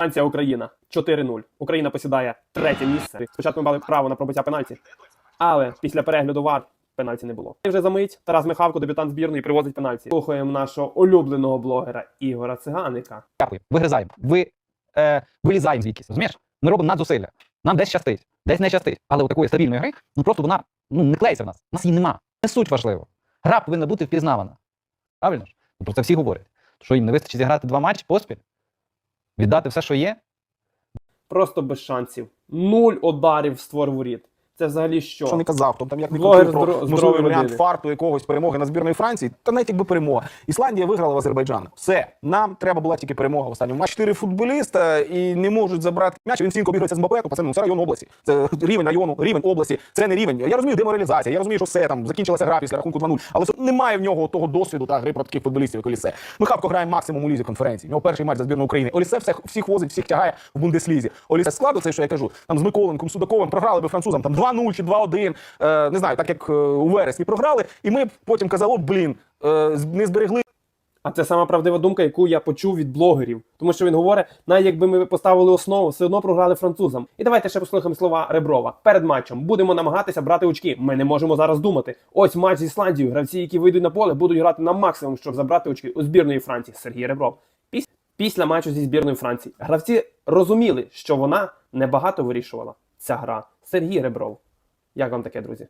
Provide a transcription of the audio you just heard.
Франція, Україна 4-0. Україна посідає третє місце. Спочатку ми мали право на пробиття пенальті, але після перегляду вар пенальті не було. І вже за мить Тарас Михавко, дебютант збірної, привозить пенальті. Слухаємо нашого улюбленого блогера Ігора Циганика. Дякую. Вигризаємо. Ви, е, вилізаємо звідкись. Розумієш? Ми робимо надзусилля. Нам десь щастить, десь не щастить. Але у такої стабільної гри, ну просто вона ну, не клеїться в нас. У нас її нема. Не суть важливо. Гра повинна бути впізнавана. Правильно ж? Про це всі говорять. Що їм не вистачить зіграти два матчі поспіль, віддати все, що є. Просто без шансів. Нуль ударів в створ воріт. Це взагалі що? Що не казав, хто там як не Блогер про можливий варіант фарту якогось перемоги на збірної Франції, та навіть якби перемога. Ісландія виграла в Азербайджан. Все, нам треба була тільки перемога в останньому матчі. Чотири футболіста і не можуть забрати м'яч. Він стінко бігається з Мбапе, то пацани, ну, це район області. Це рівень району, рівень області. Це не рівень. Я розумію деморалізація. Я розумію, що все там закінчилася гра після рахунку 2-0. Але це немає в нього того досвіду та гри проти таких футболістів, як Олісе. Михавко грає максимум у лізі конференції. У нього перший матч за збірну України. Олісе всіх, всіх возить, всіх тягає в Бундеслізі. Олісе складу, це що я кажу, там з Миколенком, Судаковим програли би французам там 2-0 чи 2-1. Е, не знаю, так як е, у вересні програли. І ми потім казали, блін, е, не зберегли А це сама правдива думка, яку я почув від блогерів. Тому що він говорить, навіть якби ми поставили основу, все одно програли французам. І давайте ще послухаємо слова Реброва. Перед матчем будемо намагатися брати очки. Ми не можемо зараз думати. Ось матч з Ісландією. Гравці, які вийдуть на поле, будуть грати на максимум, щоб забрати очки у збірної Франції. Сергій Ребров. Після матчу зі збірною Франції гравці розуміли, що вона небагато вирішувала. Ця гра. Сергій Ребров. Як вам таке, друзі?